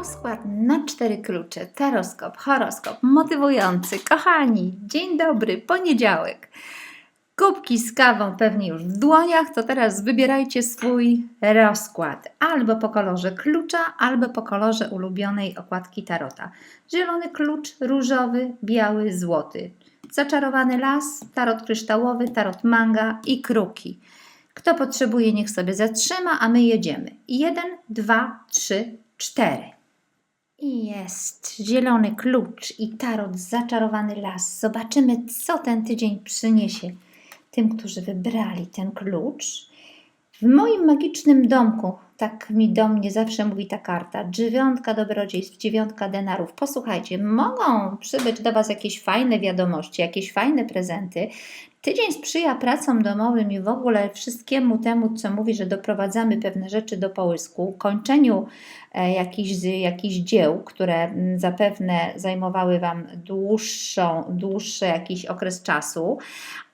rozkład na cztery klucze, taroskop, horoskop, motywujący. Kochani, dzień dobry, poniedziałek. Kubki z kawą pewnie już w dłoniach, to teraz wybierajcie swój rozkład albo po kolorze klucza, albo po kolorze ulubionej okładki tarota. Zielony klucz, różowy, biały, złoty. Zaczarowany las, tarot kryształowy, tarot manga i kruki. Kto potrzebuje, niech sobie zatrzyma, a my jedziemy. 1, 2, 3, 4 jest zielony klucz i tarot zaczarowany las. Zobaczymy, co ten tydzień przyniesie tym, którzy wybrali ten klucz. W moim magicznym domku, tak mi do mnie zawsze mówi ta karta, dziewiątka dobrodziejstw, dziewiątka denarów. Posłuchajcie, mogą przybyć do Was jakieś fajne wiadomości, jakieś fajne prezenty. Tydzień sprzyja pracom domowym i w ogóle wszystkiemu temu, co mówi, że doprowadzamy pewne rzeczy do połysku, kończeniu e, jakichś, jakichś dzieł, które mm, zapewne zajmowały Wam dłuższą, dłuższy jakiś okres czasu,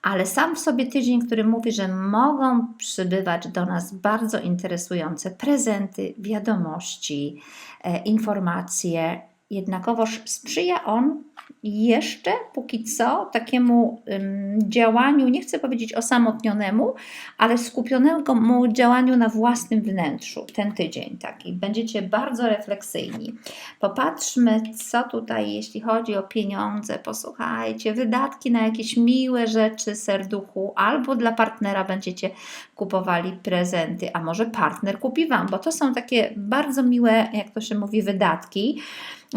ale sam w sobie tydzień, który mówi, że mogą przybywać do nas bardzo interesujące prezenty, wiadomości, e, informacje. Jednakowoż sprzyja on jeszcze póki co takiemu działaniu, nie chcę powiedzieć osamotnionemu, ale skupionemu działaniu na własnym wnętrzu ten tydzień taki. Będziecie bardzo refleksyjni. Popatrzmy, co tutaj, jeśli chodzi o pieniądze, posłuchajcie, wydatki na jakieś miłe rzeczy serduchu, albo dla partnera będziecie kupowali prezenty, a może partner kupi Wam, bo to są takie bardzo miłe, jak to się mówi, wydatki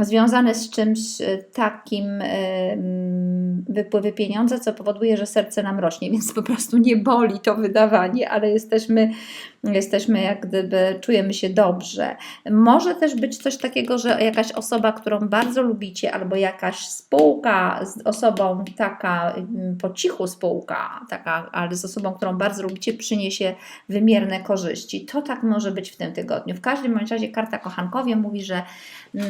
związane z czymś e, takim wypływy pieniądza, co powoduje, że serce nam rośnie, więc po prostu nie boli to wydawanie, ale jesteśmy, jesteśmy jak gdyby, czujemy się dobrze. Może też być coś takiego, że jakaś osoba, którą bardzo lubicie, albo jakaś spółka z osobą taka mm, po cichu spółka, taka, ale z osobą, którą bardzo lubicie, przyniesie wymierne korzyści. To tak może być w tym tygodniu. W każdym razie karta kochankowie mówi, że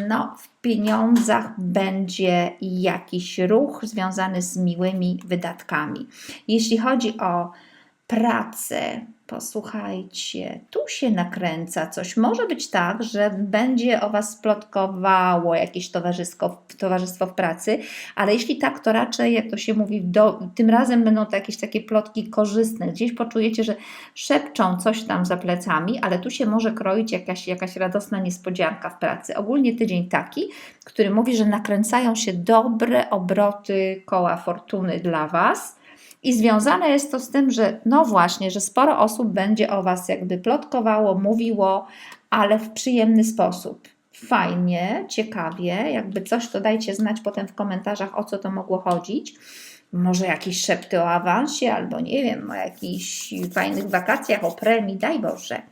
no, w pieniądzach będzie jakiś ruch związany z miłymi wydatkami. Jeśli chodzi o pracę, posłuchajcie, tu się nakręca coś. Może być tak, że będzie o Was plotkowało jakieś towarzysko, towarzystwo w pracy, ale jeśli tak, to raczej, jak to się mówi, do, tym razem będą to jakieś takie plotki korzystne. Gdzieś poczujecie, że szepczą coś tam za plecami, ale tu się może kroić jakaś, jakaś radosna niespodzianka w pracy. Ogólnie tydzień taki, który mówi, że nakręcają się dobre obroty koła fortuny dla Was i związane jest to z tym, że no właśnie, że sporo osób będzie o Was jakby plotkowało, mówiło, ale w przyjemny sposób. Fajnie, ciekawie, jakby coś to dajcie znać potem w komentarzach, o co to mogło chodzić. Może jakieś szepty o awansie, albo nie wiem, o jakichś fajnych wakacjach, o premii, daj Boże.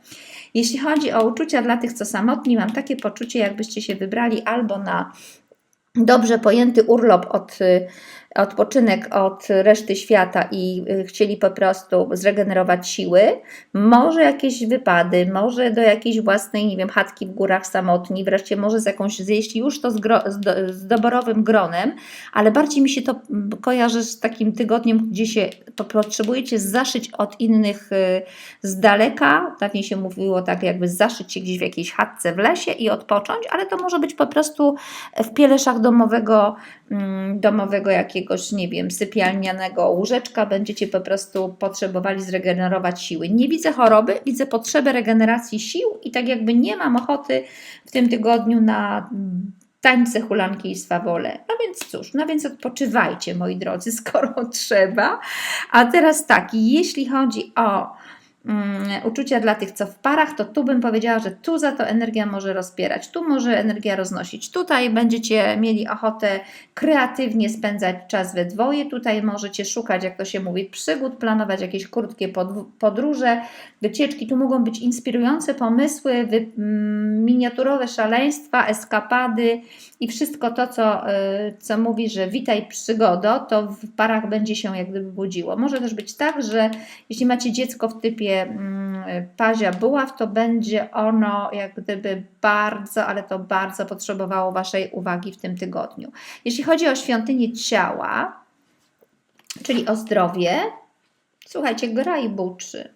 Jeśli chodzi o uczucia dla tych, co samotni, mam takie poczucie, jakbyście się wybrali albo na dobrze pojęty urlop od odpoczynek od reszty świata i y, chcieli po prostu zregenerować siły, może jakieś wypady, może do jakiejś własnej, nie wiem, chatki w górach samotni, wreszcie może z jakąś, jeśli już to z, gro, z, do, z doborowym gronem, ale bardziej mi się to kojarzy z takim tygodniem, gdzie się potrzebujecie zaszyć od innych y, z daleka, dawniej się mówiło tak jakby zaszyć się gdzieś w jakiejś chatce w lesie i odpocząć, ale to może być po prostu w pieleszach domowego, mm, domowego jakiegoś nie wiem, sypialnianego łóżeczka, będziecie po prostu potrzebowali zregenerować siły. Nie widzę choroby, widzę potrzebę regeneracji sił i tak jakby nie mam ochoty w tym tygodniu na tańce, hulanki i swawole. No więc cóż, no więc odpoczywajcie, moi drodzy, skoro trzeba. A teraz tak, jeśli chodzi o uczucia dla tych, co w parach, to tu bym powiedziała, że tu za to energia może rozpierać, tu może energia roznosić. Tutaj będziecie mieli ochotę kreatywnie spędzać czas we dwoje, tutaj możecie szukać, jak to się mówi, przygód, planować jakieś krótkie podróże, wycieczki. Tu mogą być inspirujące pomysły, mm, miniaturowe szaleństwa, eskapady i wszystko to, co, y, co mówi, że witaj przygodo, to w parach będzie się jak gdyby budziło. Może też być tak, że jeśli macie dziecko w typie Pazia buław, to będzie ono jak gdyby bardzo, ale to bardzo potrzebowało Waszej uwagi w tym tygodniu. Jeśli chodzi o świątynię ciała, czyli o zdrowie, słuchajcie, gra i buczy.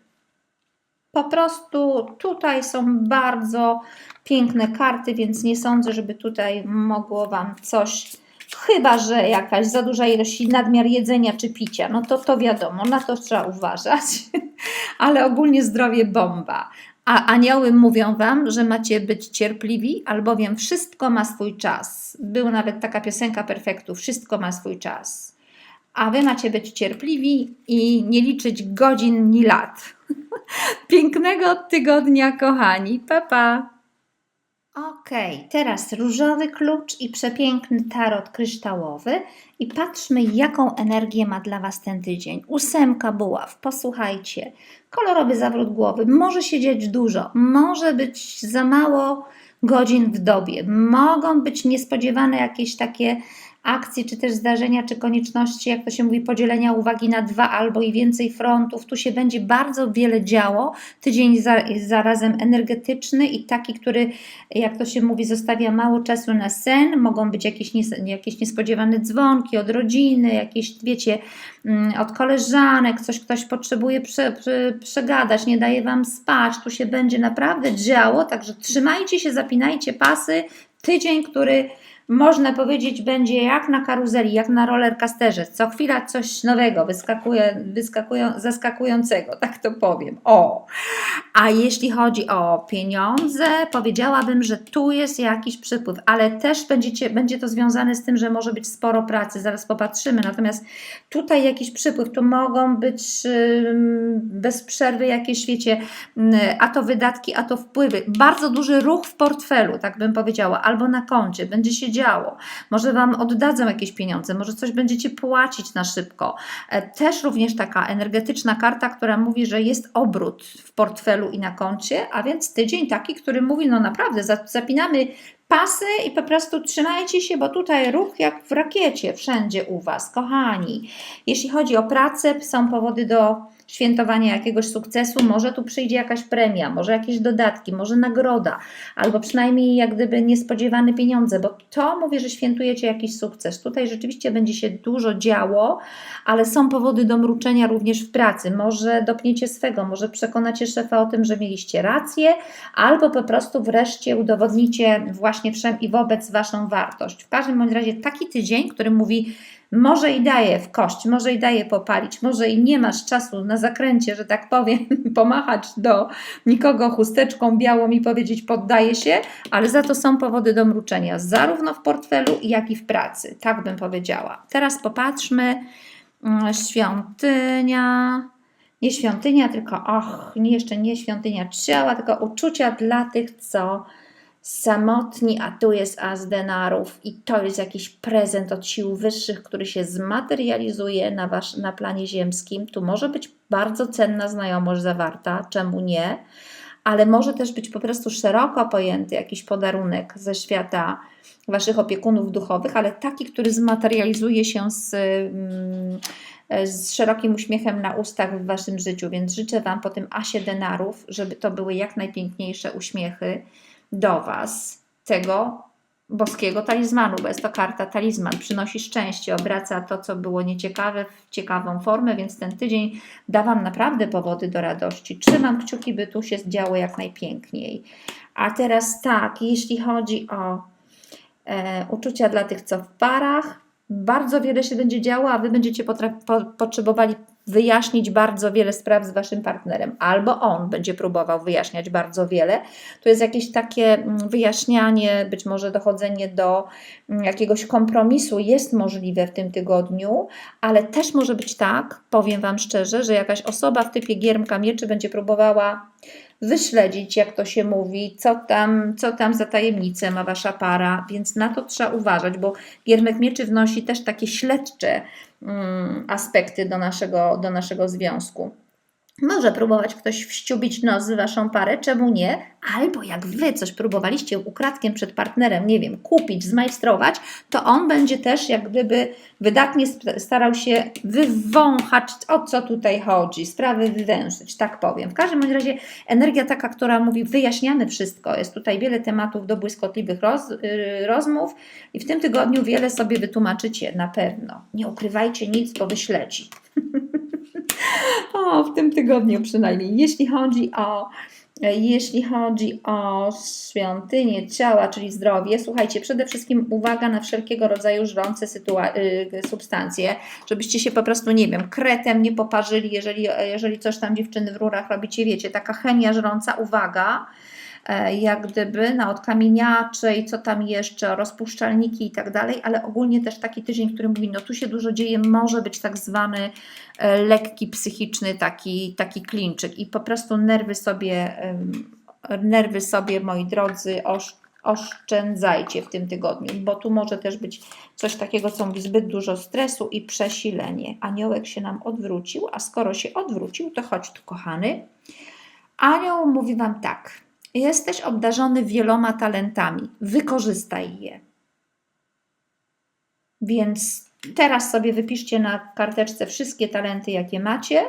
Po prostu tutaj są bardzo piękne karty, więc nie sądzę, żeby tutaj mogło Wam coś, chyba że jakaś za duża ilość nadmiar jedzenia czy picia, no to to wiadomo, na to trzeba uważać, ale ogólnie zdrowie bomba. A anioły mówią Wam, że macie być cierpliwi, albowiem wszystko ma swój czas. Była nawet taka piosenka perfektu, wszystko ma swój czas. A Wy macie być cierpliwi i nie liczyć godzin ni lat. Pięknego tygodnia, kochani. Pa, pa. Okej, teraz różowy klucz i przepiękny tarot kryształowy i patrzmy, jaką energię ma dla Was ten tydzień. Ósemka buław, posłuchajcie. Kolorowy zawrót głowy, może się dziać dużo, może być za mało godzin w dobie, mogą być niespodziewane jakieś takie akcje, czy też zdarzenia, czy konieczności, jak to się mówi, podzielenia uwagi na dwa albo i więcej frontów. Tu się będzie bardzo wiele działo. Tydzień za, zarazem energetyczny i taki, który, jak to się mówi, zostawia mało czasu na sen. Mogą być jakieś, nies jakieś niespodziewane dzwonki od rodziny, jakieś, wiecie, mm, od koleżanek, coś ktoś potrzebuje prze, prze, przegadać, nie daje Wam spać. Tu się będzie naprawdę działo, także trzymajcie się, zapinajcie pasy. Tydzień, który można powiedzieć, będzie jak na karuzeli, jak na rollercoasterze. Co chwila coś nowego, wyskakuje, zaskakującego, tak to powiem. O! A jeśli chodzi o pieniądze, powiedziałabym, że tu jest jakiś przypływ, ale też będziecie, będzie to związane z tym, że może być sporo pracy, zaraz popatrzymy. Natomiast tutaj jakiś przypływ, tu mogą być bez przerwy jakieś, wiecie, a to wydatki, a to wpływy. Bardzo duży ruch w portfelu, tak bym powiedziała, albo na koncie. Będzie się działo. Może Wam oddadzą jakieś pieniądze, może coś będziecie płacić na szybko. E, też również taka energetyczna karta, która mówi, że jest obrót w portfelu i na koncie, a więc tydzień taki, który mówi, no naprawdę, zapinamy pasy i po prostu trzymajcie się, bo tutaj ruch jak w rakiecie wszędzie u Was, kochani. Jeśli chodzi o pracę, są powody do świętowania jakiegoś sukcesu, może tu przyjdzie jakaś premia, może jakieś dodatki, może nagroda, albo przynajmniej jak gdyby niespodziewane pieniądze, bo to mówię, że świętujecie jakiś sukces. Tutaj rzeczywiście będzie się dużo działo, ale są powody do mruczenia również w pracy. Może dopniecie swego, może przekonacie szefa o tym, że mieliście rację, albo po prostu wreszcie udowodnicie właśnie wszem i wobec Waszą wartość. W każdym bądź razie taki tydzień, który mówi, może i daje w kość, może i daje popalić, może i nie masz czasu na zakręcie, że tak powiem, pomachać do nikogo chusteczką białą i powiedzieć poddaję się, ale za to są powody do mruczenia, zarówno w portfelu, jak i w pracy. Tak bym powiedziała. Teraz popatrzmy. Mm, świątynia. Nie świątynia, tylko och, nie, jeszcze nie świątynia ciała, tylko uczucia dla tych, co samotni, a tu jest as denarów. I to jest jakiś prezent od sił wyższych, który się zmaterializuje na, wasz, na planie ziemskim. Tu może być bardzo cenna znajomość zawarta, czemu nie, ale może też być po prostu szeroko pojęty jakiś podarunek ze świata Waszych opiekunów duchowych, ale taki, który zmaterializuje się z, mm, z szerokim uśmiechem na ustach w Waszym życiu, więc życzę Wam po tym asie denarów, żeby to były jak najpiękniejsze uśmiechy, do Was tego boskiego talizmanu, bo jest to karta talizman, przynosi szczęście, obraca to, co było nieciekawe w ciekawą formę, więc ten tydzień da Wam naprawdę powody do radości. Trzymam kciuki, by tu się działo jak najpiękniej. A teraz tak, jeśli chodzi o e, uczucia dla tych, co w parach, bardzo wiele się będzie działo, a Wy będziecie po potrzebowali wyjaśnić bardzo wiele spraw z Waszym partnerem, albo on będzie próbował wyjaśniać bardzo wiele. To jest jakieś takie mm, wyjaśnianie, być może dochodzenie do mm, jakiegoś kompromisu jest możliwe w tym tygodniu, ale też może być tak, powiem Wam szczerze, że jakaś osoba w typie giermka mieczy będzie próbowała wyśledzić, jak to się mówi, co tam, co tam za tajemnicę ma wasza para, więc na to trzeba uważać, bo giermek mieczy wnosi też takie śledcze aspekty do naszego, do naszego związku. Może próbować ktoś wściubić nos w waszą parę, czemu nie? Albo jak wy coś próbowaliście ukradkiem przed partnerem, nie wiem, kupić, zmajstrować, to on będzie też jak gdyby wydatnie starał się wywąchać, o co tutaj chodzi, sprawy wywęszyć, tak powiem. W każdym razie energia taka, która mówi, wyjaśniamy wszystko. Jest tutaj wiele tematów do błyskotliwych roz, y, rozmów i w tym tygodniu wiele sobie wytłumaczycie na pewno. Nie ukrywajcie nic, bo wyśledzi. No, w tym tygodniu przynajmniej. Jeśli chodzi o jeśli chodzi o świątynię ciała, czyli zdrowie, słuchajcie, przede wszystkim uwaga na wszelkiego rodzaju żrące y, substancje, żebyście się po prostu, nie wiem, kretem nie poparzyli, jeżeli, jeżeli coś tam dziewczyny w rurach robicie, wiecie, taka chemia żrąca, uwaga, jak gdyby na odkamieniacze i co tam jeszcze, rozpuszczalniki i tak dalej, ale ogólnie też taki tydzień, który mówi, no tu się dużo dzieje, może być tak zwany e, lekki psychiczny taki, taki klinczyk i po prostu nerwy sobie, nerwy sobie, moi drodzy, osz, oszczędzajcie w tym tygodniu, bo tu może też być coś takiego, co mówi zbyt dużo stresu i przesilenie. Aniołek się nam odwrócił, a skoro się odwrócił, to chodź tu, kochany. Anioł mówi Wam tak, jesteś obdarzony wieloma talentami, wykorzystaj je. Więc teraz sobie wypiszcie na karteczce wszystkie talenty, jakie macie,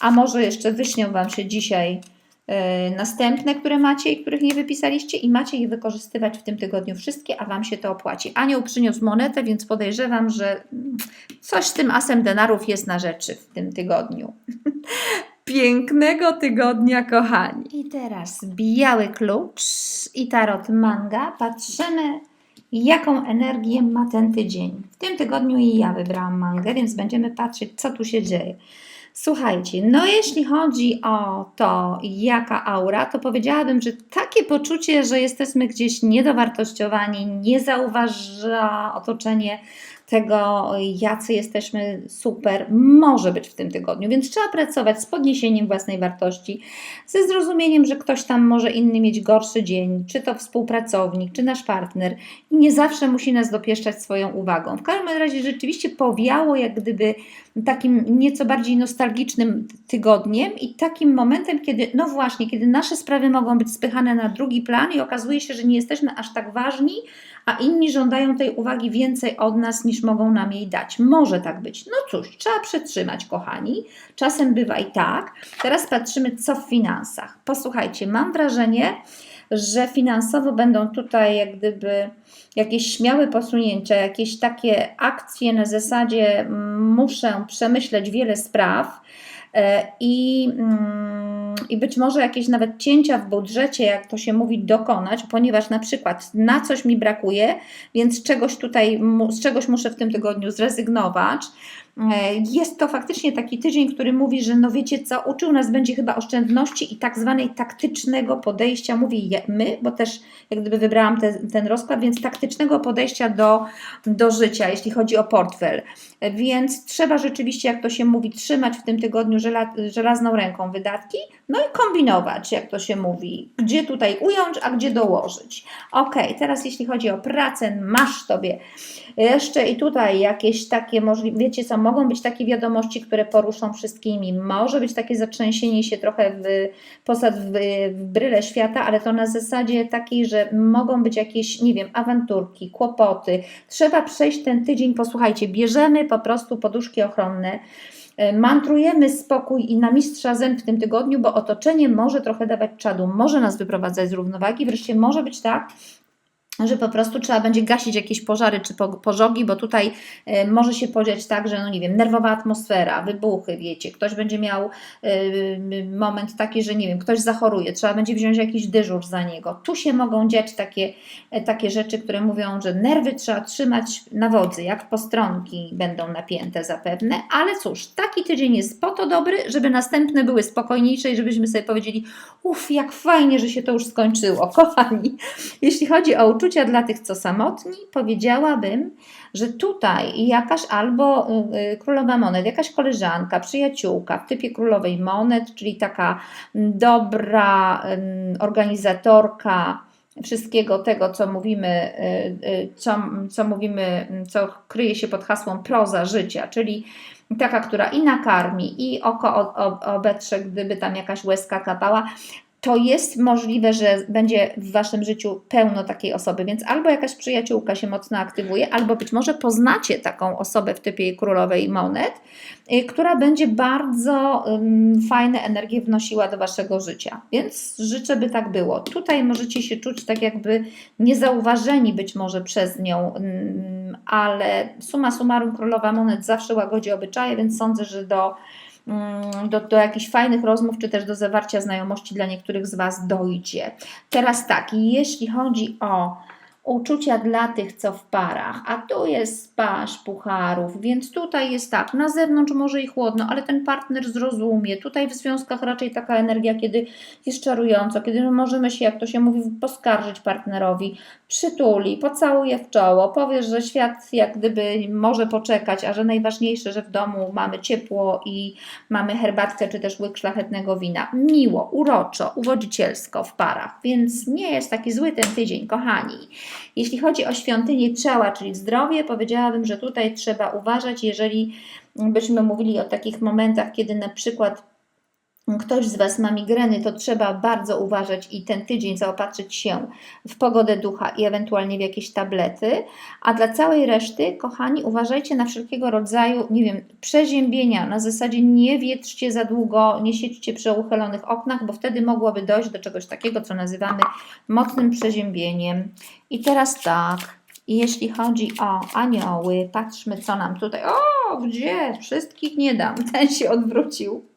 a może jeszcze wyśnią Wam się dzisiaj e, następne, które macie i których nie wypisaliście i macie je wykorzystywać w tym tygodniu wszystkie, a Wam się to opłaci. Anioł przyniósł monetę, więc podejrzewam, że coś z tym asem denarów jest na rzeczy w tym tygodniu. Pięknego tygodnia, kochani. I teraz biały klucz i tarot manga. Patrzymy, jaką energię ma ten tydzień. W tym tygodniu i ja wybrałam mangę, więc będziemy patrzeć, co tu się dzieje. Słuchajcie, no jeśli chodzi o to, jaka aura, to powiedziałabym, że takie poczucie, że jesteśmy gdzieś niedowartościowani, nie zauważa otoczenie tego, jacy jesteśmy super, może być w tym tygodniu, więc trzeba pracować z podniesieniem własnej wartości, ze zrozumieniem, że ktoś tam może inny mieć gorszy dzień, czy to współpracownik, czy nasz partner i nie zawsze musi nas dopieszczać swoją uwagą. W każdym razie rzeczywiście powiało jak gdyby takim nieco bardziej nostalgicznym tygodniem i takim momentem, kiedy, no właśnie, kiedy nasze sprawy mogą być spychane na drugi plan i okazuje się, że nie jesteśmy aż tak ważni, a inni żądają tej uwagi więcej od nas niż mogą nam jej dać. Może tak być. No cóż, trzeba przetrzymać, kochani. Czasem bywa i tak. Teraz patrzymy, co w finansach. Posłuchajcie, mam wrażenie, że finansowo będą tutaj jak gdyby jakieś śmiałe posunięcia, jakieś takie akcje na zasadzie mm, muszę przemyśleć wiele spraw e, i, mm, i być może jakieś nawet cięcia w budżecie, jak to się mówi, dokonać, ponieważ na przykład na coś mi brakuje, więc czegoś tutaj, z czegoś muszę w tym tygodniu zrezygnować. E, Jest to faktycznie taki tydzień, który mówi, że no wiecie co, uczył nas będzie chyba oszczędności i tak zwanej taktycznego podejścia, mówię je- my, bo też jak gdyby wybrałam te, ten rozkład, więc taktycznego podejścia do, do życia, jeśli chodzi o portfel. E, Więc trzeba rzeczywiście, jak to się mówi, trzymać w tym tygodniu żela, żelazną ręką wydatki, no i kombinować, jak to się mówi, gdzie tutaj ująć, a gdzie dołożyć. Ok, teraz jeśli chodzi o pracę, masz sobie jeszcze i tutaj jakieś takie możliwe, wiecie co, mogą być takie wiadomości, które poruszą wszystkimi, może być takie zatrzęsienie się trochę w posad w, w bryle świata, ale to na zasadzie takiej, że mogą być jakieś, nie wiem, awanturki, kłopoty. Trzeba przejść ten tydzień, posłuchajcie, bierzemy po prostu poduszki ochronne, mantrujemy spokój i na mistrza zen w tym tygodniu, bo otoczenie może trochę dawać czadu, może nas wyprowadzać z równowagi, wreszcie może być tak, że po prostu trzeba będzie gasić jakieś pożary czy po- pożogi, bo tutaj e, może się podziać tak, że no nie wiem, nerwowa atmosfera, wybuchy, wiecie, ktoś będzie miał e, moment taki, że nie wiem, ktoś zachoruje, trzeba będzie wziąć jakiś dyżur za niego. Tu się mogą dziać takie, e, takie rzeczy, które mówią, że nerwy trzeba trzymać na wodzy, jak postronki będą napięte zapewne, ale cóż, taki tydzień jest po to dobry, żeby następne były spokojniejsze i żebyśmy sobie powiedzieli, uff, jak fajnie, że się to już skończyło, kochani. Jeśli chodzi o uczucia dla tych, co samotni, powiedziałabym, że tutaj jakaś albo y, y, królowa monet, jakaś koleżanka, przyjaciółka w typie królowej monet, czyli taka mm, dobra ym, organizatorka wszystkiego tego, co mówimy, y, co, co mówimy, mm, co kryje się pod hasłem proza życia, czyli taka, która i nakarmi, i oko obetrze, gdyby tam jakaś łezka kapała, to jest możliwe, że będzie w Waszym życiu pełno takiej osoby, więc albo jakaś przyjaciółka się mocno aktywuje, albo być może poznacie taką osobę w typie królowej monet, y, która będzie bardzo ym, fajne energie wnosiła do Waszego życia. Więc życzę, by tak było. Tutaj możecie się czuć tak jakby niezauważeni być może przez nią, ym, ale suma summarum królowa monet zawsze łagodzi obyczaje, więc sądzę, że do do, do jakichś fajnych rozmów, czy też do zawarcia znajomości dla niektórych z Was dojdzie. Teraz tak, jeśli chodzi o uczucia dla tych, co w parach, a tu jest pasz pucharów, więc tutaj jest tak, na zewnątrz może i chłodno, ale ten partner zrozumie. Tutaj w związkach raczej taka energia, kiedy jest czarująco, kiedy my możemy się, jak to się mówi, poskarżyć partnerowi, przytuli, pocałuje w czoło, powie, że świat jak gdyby może poczekać, a że najważniejsze, że w domu mamy ciepło i mamy herbatkę czy też łyk szlachetnego wina. Miło, uroczo, uwodzicielsko w parach, więc nie jest taki zły ten tydzień, kochani. Jeśli chodzi o świątynię ciała, czyli zdrowie, powiedziałabym, że tutaj trzeba uważać, jeżeli byśmy mówili o takich momentach, kiedy na przykład ktoś z Was ma migreny, to trzeba bardzo uważać i ten tydzień zaopatrzyć się w pogodę ducha i ewentualnie w jakieś tablety. A dla całej reszty, kochani, uważajcie na wszelkiego rodzaju, nie wiem, przeziębienia. Na zasadzie nie wietrzcie za długo, nie siedźcie przy uchylonych oknach, bo wtedy mogłoby dojść do czegoś takiego, co nazywamy mocnym przeziębieniem. I teraz tak. Jeśli chodzi o anioły, patrzmy, co nam tutaj. O, gdzie? Wszystkich nie dam. Ten się odwrócił.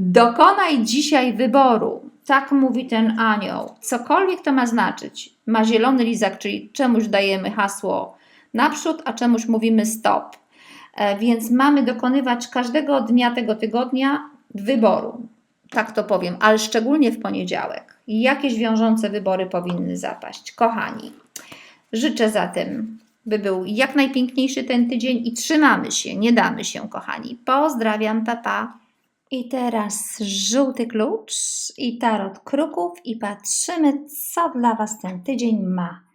Dokonaj dzisiaj wyboru. Tak mówi ten anioł. Cokolwiek to ma znaczyć. Ma zielony lizak, czyli czemuś dajemy hasło naprzód, a czemuś mówimy stop. E, Więc mamy dokonywać każdego dnia tego tygodnia wyboru. Tak to powiem, ale szczególnie w poniedziałek. Jakieś wiążące wybory powinny zapaść. Kochani, życzę zatem, by był jak najpiękniejszy ten tydzień i trzymamy się, nie damy się, kochani. Pozdrawiam, papa. Pa. I teraz żółty klucz i tarot kruków i patrzymy, co dla Was ten tydzień ma.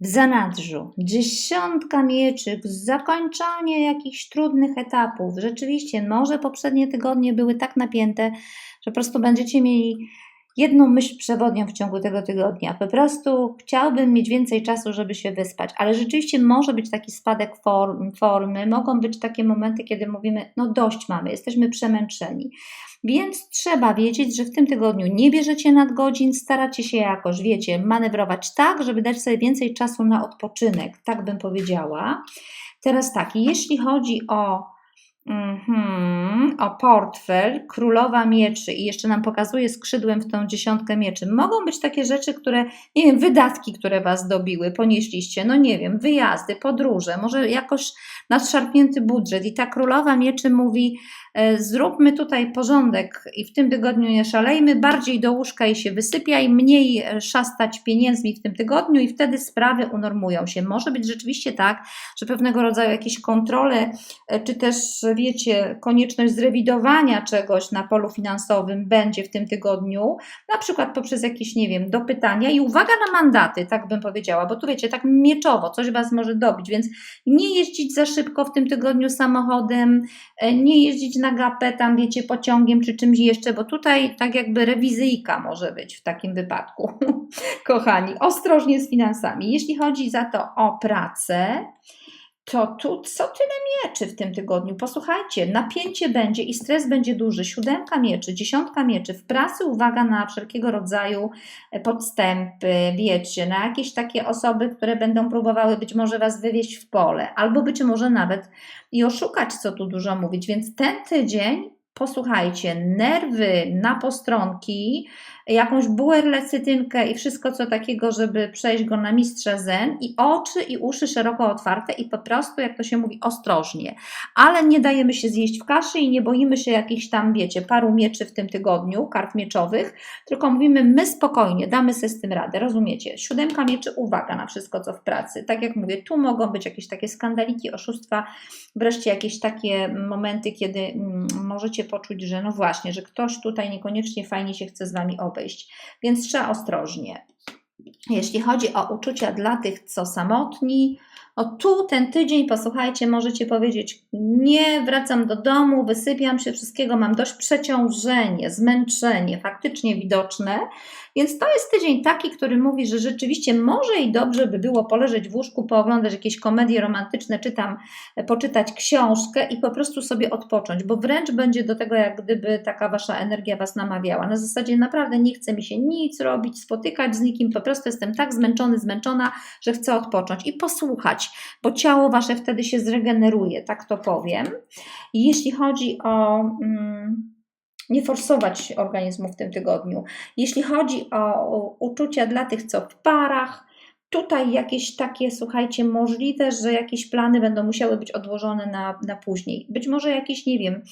W zanadrzu dziesiątka mieczyk, zakończenie jakichś trudnych etapów. Rzeczywiście, może poprzednie tygodnie były tak napięte, że po prostu będziecie mieli jedną myśl przewodnią w ciągu tego tygodnia. Po prostu chciałbym mieć więcej czasu, żeby się wyspać, ale rzeczywiście może być taki spadek form, formy, mogą być takie momenty, kiedy mówimy, no dość mamy, jesteśmy przemęczeni. Więc trzeba wiedzieć, że w tym tygodniu nie bierzecie nadgodzin, staracie się jakoś, wiecie, manewrować tak, żeby dać sobie więcej czasu na odpoczynek, tak bym powiedziała. Teraz tak, jeśli chodzi o Mhm, o portfel, królowa mieczy i jeszcze nam pokazuje skrzydłem w tą dziesiątkę mieczy. Mogą być takie rzeczy, które, nie wiem, wydatki, które Was dobiły, ponieśliście, no nie wiem, wyjazdy, podróże, może jakoś nadszarpnięty budżet. I ta królowa mieczy mówi, e, zróbmy tutaj porządek i w tym tygodniu nie szalejmy, bardziej do łóżka i się wysypiaj, mniej e, szastać pieniędzmi w tym tygodniu i wtedy sprawy unormują się. Może być rzeczywiście tak, że pewnego rodzaju jakieś kontrole, e, czy też wiecie, konieczność zrewidowania czegoś na polu finansowym będzie w tym tygodniu, na przykład poprzez jakieś, nie wiem, dopytania i uwaga na mandaty, tak bym powiedziała, bo tu wiecie, tak mieczowo, coś Was może dobić, więc nie jeździć za szybko w tym tygodniu samochodem, e, nie jeździć na gapę tam, wiecie, pociągiem czy czymś jeszcze, bo tutaj tak jakby rewizyjka może być w takim wypadku. Kochani, ostrożnie z finansami. Jeśli chodzi za to o pracę, to tu co tyle mieczy w tym tygodniu? Posłuchajcie, napięcie będzie i stres będzie duży. Siódemka mieczy, dziesiątka mieczy. W pracy uwaga na wszelkiego rodzaju e, podstępy, wiecie, na jakieś takie osoby, które będą próbowały być może Was wywieźć w pole, albo być może nawet i oszukać, co tu dużo mówić. Więc ten tydzień posłuchajcie, nerwy na postronki, jakąś buerlecytynkę i wszystko co takiego, żeby przejść go na mistrza zen i oczy i uszy szeroko otwarte i po prostu, jak to się mówi, ostrożnie. Ale nie dajemy się zjeść w kaszy i nie boimy się jakichś tam, wiecie, paru mieczy w tym tygodniu, kart mieczowych, tylko mówimy my spokojnie, damy sobie z tym radę, rozumiecie? Siódemka mieczy, uwaga na wszystko, co w pracy. Tak jak mówię, tu mogą być jakieś takie skandaliki, oszustwa, wreszcie jakieś takie momenty, kiedy mm, możecie poczuć, że no właśnie, że ktoś tutaj niekoniecznie fajnie się chce z Wami obejść, więc trzeba ostrożnie. Jeśli chodzi o uczucia dla tych, co samotni, o tu ten tydzień, posłuchajcie, możecie powiedzieć: Nie, wracam do domu, wysypiam się, wszystkiego mam dość, przeciążenie, zmęczenie, faktycznie widoczne. Więc to jest tydzień taki, który mówi, że rzeczywiście może i dobrze by było poleżeć w łóżku, pooglądać jakieś komedie romantyczne, czy tam e, poczytać książkę i po prostu sobie odpocząć, bo wręcz będzie do tego, jak gdyby taka wasza energia was namawiała. Na zasadzie naprawdę nie chce mi się nic robić, spotykać z nikim, po prostu jestem tak zmęczony, zmęczona, że chcę odpocząć i posłuchać, bo ciało wasze wtedy się zregeneruje, tak to powiem. Jeśli chodzi o. Mm, nie forsować organizmu w tym tygodniu. Jeśli chodzi o uczucia dla tych, co w parach, tutaj jakieś takie, słuchajcie, możliwe, że jakieś plany będą musiały być odłożone na, na później. Być może jakieś, nie wiem,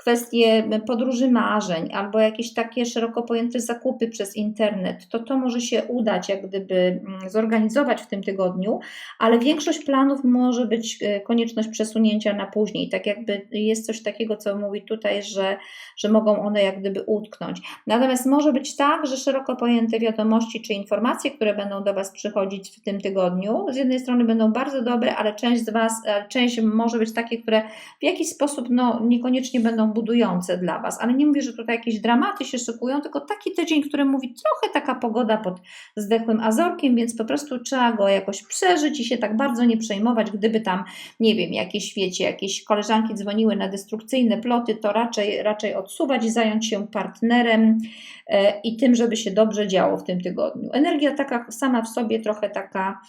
kwestie podróży marzeń albo jakieś takie szeroko pojęte zakupy przez internet, to to może się udać, jak gdyby mm, zorganizować w tym tygodniu, ale większość planów może być e, konieczność przesunięcia na później. Tak jakby jest coś takiego, co mówi tutaj, że, że mogą one jak gdyby utknąć. Natomiast może być tak, że szeroko pojęte wiadomości czy informacje, które będą do Was przychodzić w tym tygodniu, z jednej strony będą bardzo dobre, ale część z Was, e, część może być takie, które w jakiś sposób no, niekoniecznie będą budujące dla Was. Ale nie mówię, że tutaj jakieś dramaty się szykują, tylko taki tydzień, który mówi trochę taka pogoda pod zdechłym azorkiem, więc po prostu trzeba go jakoś przeżyć i się tak bardzo nie przejmować, gdyby tam, nie wiem, jakieś, wiecie, jakieś koleżanki dzwoniły na destrukcyjne ploty, to raczej, raczej odsuwać i zająć się partnerem e, i tym, żeby się dobrze działo w tym tygodniu. Energia taka sama w sobie trochę taka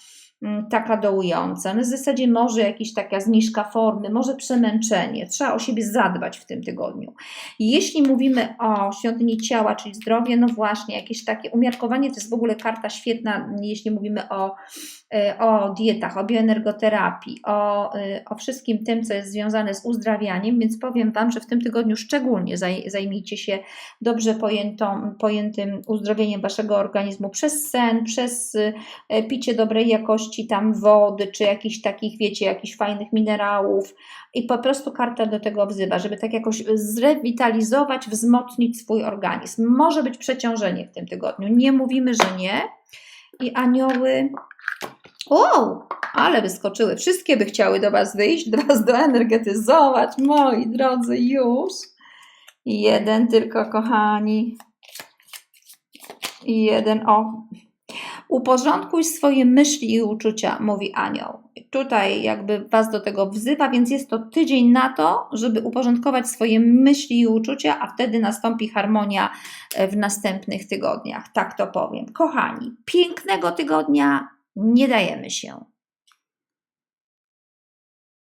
mm, taka dołująca. No w zasadzie może jakaś taka zniżka formy, może przemęczenie. Trzeba o siebie zadbać w tym tygodniu. I jeśli mówimy o świątyni ciała, czyli zdrowie, no właśnie, jakieś takie umiarkowanie to jest w ogóle karta świetna, jeśli mówimy o, o dietach, o bioenergoterapii, o, y, o wszystkim tym, co jest związane z uzdrawianiem, więc powiem Wam, że w tym tygodniu szczególnie zaj, zajmijcie się dobrze pojętą, pojętym uzdrowieniem Waszego organizmu przez sen, przez y, picie dobrej jakości tam wody, czy jakichś takich, wiecie, jakichś fajnych minerałów i po prostu karta do tego wzywa, żeby tak jakoś zrewitalizować, wzmocnić swój organizm. Może być przeciążenie w tym tygodniu, nie mówimy, że nie. I anioły o, ale wyskoczyły. Wszystkie by chciały do Was wyjść, do Was doenergetyzować, moi drodzy, już. Jeden tylko, kochani. Jeden, o. Uporządkuj swoje myśli i uczucia, mówi anioł. Tutaj jakby Was do tego wzywa, więc jest to tydzień na to, żeby uporządkować swoje myśli i uczucia, a wtedy nastąpi harmonia e, w następnych tygodniach. Tak to powiem. Kochani, pięknego tygodnia, nie dajemy się.